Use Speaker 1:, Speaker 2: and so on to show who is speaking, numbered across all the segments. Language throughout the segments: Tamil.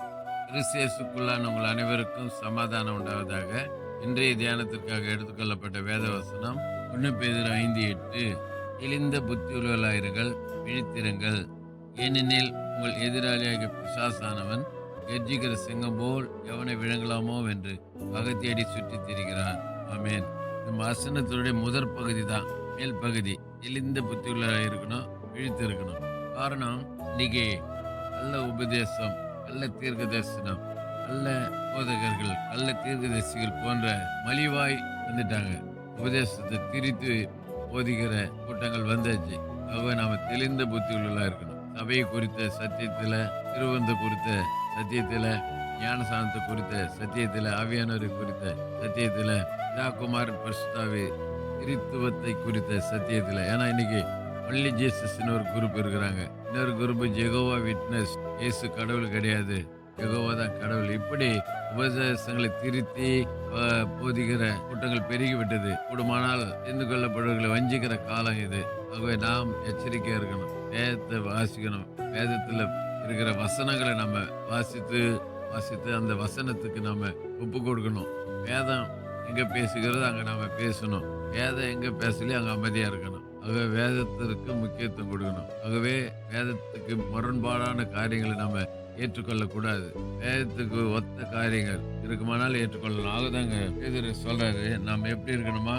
Speaker 1: கிறிஸ்தியசுக்குள்ளான உங்கள் அனைவருக்கும் சமாதானம் உண்டாவதாக. இன்றைய தியானத்திற்காக எடுத்துக்கொள்ளப்பட்ட வேத வசனம் ஒன்று பேர் ஐந்து எட்டு. தெளிந்த புத்தியுள்ளவர்களாயிருங்கள் விழித்திருங்கள். ஏனெனில் உங்கள் எதிராளியாக பிசாசானவன் கெர்ஜிக்கிற சிங்கம் போல் எவனை விழுங்கலாமோ என்று பகத்தியடி சுற்றித் திரிகிறான். ஆமேன். இந்த வசனத்தினுடைய முதற் பகுதி தான் மேல் பகுதி. தெளிந்த புத்தியுள்ளாயிருக்கணும் இருக்கணும் காரணம் இன்னைக்கு நல்ல உபதேசம். நல்ல தீர்க்க தரிசனம் நல்ல போதகர்கள் நல்ல தீர்க்கதரிசிகள் போன்ற மலிவாய் வந்துட்டாங்க. உபதேசத்தை திரித்து போதிக்கிற கூட்டங்கள் வந்தாச்சு. அவ நாம தெளிந்த புத்தியுள்ளா இருக்கணும். சபையை குறித்த சத்தியத்தில் திருவந்த குறித்த சத்தியத்தில் ஞானசானத்தை குறித்த சத்தியத்தில் ஆவியானவரை குறித்த சத்தியத்தில் ராகுமார் பரிசுத்தாவி கிறித்துவத்தை குறித்த சத்தியத்தில். ஏன்னா இன்னைக்கு ஒன்லி ஜீசஸ்னு ஒரு குரூப் இருக்கிறாங்க. இன்னொரு குரூப் ஜெகோவா விட்னஸ் இயேசு கடவுள் கிடையாது. ஜெகோவா தான் கடவுள். இப்படி உபதேசங்களை திருத்தி போதிக்கிற கூட்டங்கள் பெருகி விட்டது கூடுமானால் தெரிந்து கொள்ளப்படுவர்களை வஞ்சிக்கிற காலம் இது. ஆகவே நாம் எச்சரிக்கையாக இருக்கணும். வேதத்தை வாசிக்கணும். வேதத்தில் இருக்கிற வசனங்களை நம்ம வாசித்து வாசித்து அந்த வசனத்துக்கு நம்ம ஒப்பு கொடுக்கணும். வேதம் எங்கே பேசுகிறதோ அங்கே நாம் பேசணும். வேதம் எங்கே பேசலையோ அங்கே அமைதியாக இருக்கணும். ஆக வேதத்திற்கு முக்கியத்துவம் கொடுக்கணும். ஆகவே வேதத்துக்கு முரண்பாடான காரியங்களை நம்ம ஏற்றுக்கொள்ளக்கூடாது. வேதத்துக்கு ஒத்த காரியங்கள் இருக்குமானால் ஏற்றுக்கொள்ளலாம். ஆகதாங்க பேதர் சொல்றாரு. நம்ம எப்படி இருக்கணுமா?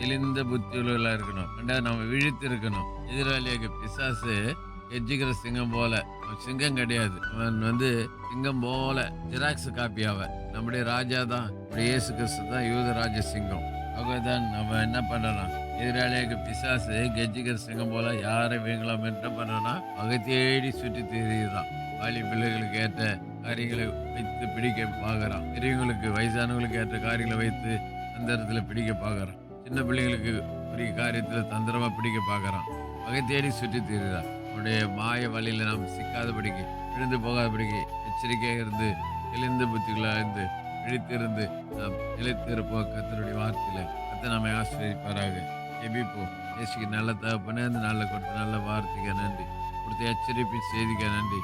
Speaker 1: தெளிந்த புத்தியுள்ளவர்களா இருக்கணும். ரெண்டாவது நம்ம விழித்து இருக்கணும் எதிராளியாக பிசாசு எஜிக்கிற சிங்கம் போல. சிங்கம் கிடையாது. அவன் வந்து சிங்கம் போல ஜெராக்ஸ் காப்பி அவன். நம்முடைய ராஜா தான் நம்முடைய இயேசு கிறிஸ்து தான் யூத ராஜ சிங்கம் அவதான் நம்ம என்ன பண்ணலாம்? எதிராளியாக பிசாசு கெஜிகர் சிங்கம் போல யாரை வீங்கலாம் என்ன பண்ணனா? அகை தேடி சுற்றி தெரியுதான் வாலி பிள்ளைகளுக்கு ஏற்ற காரியங்களை வைத்து பிடிக்க பார்க்கறான். பெரியவங்களுக்கு வயசானவங்களுக்கு ஏற்ற காரியங்களை வைத்து அந்த இடத்துல பிடிக்க பார்க்கறான். சின்ன பிள்ளைங்களுக்கு பெரிய காரியத்தில் தந்திரமா பிடிக்க பார்க்கறான். வகை தேடி சுற்றி தெரியுதான் அவனுடைய மாய வழியில நாம் சிக்காதபடிக்கு விழுந்து போகாதபடிக்கு எச்சரிக்கையாக இருந்து தெளிந்த புத்திகளாக இருந்து விழித்திருந்து நாம் நிலைத்திருப்போம். கத்தருடைய வார்த்தையில் கத்தை நம்மை ஆசிரியப்பாராக ஜெபிப்போம். இயேசுக்கு நல்ல தகப்பனே அந்த நல்ல கொடுத்த நல்ல வார்த்தைக்கு நன்றி. கொடுத்த எச்சரிப்பின் செய்திக்கு நன்றி.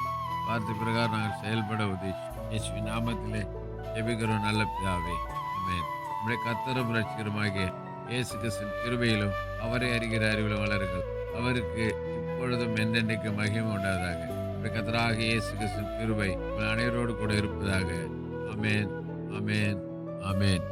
Speaker 1: வார்த்தை பிரகாரம் நாங்கள் செயல்பட உதவி. இயேசுவி நாமத்திலே ஜெபிக்கிறோம் நல்ல பிதாவே. ஆமென். நம்முடைய கத்தரும் ரட்சிகரமாகிய இயேசு கிறிஸ்துவின் கிருபையிலும் அவரை அறிகிற அறிவிலும் வளருங்கள். அவருக்கு இப்பொழுதும் என்னென்னைக்கு மகிமை உண்டாதாக நம்முடைய கத்தராக இயேசு கிறிஸ்துவின் கிருபை அனைவரோடு கூட இருப்பதாக. அமேன் அமேன் அமேன்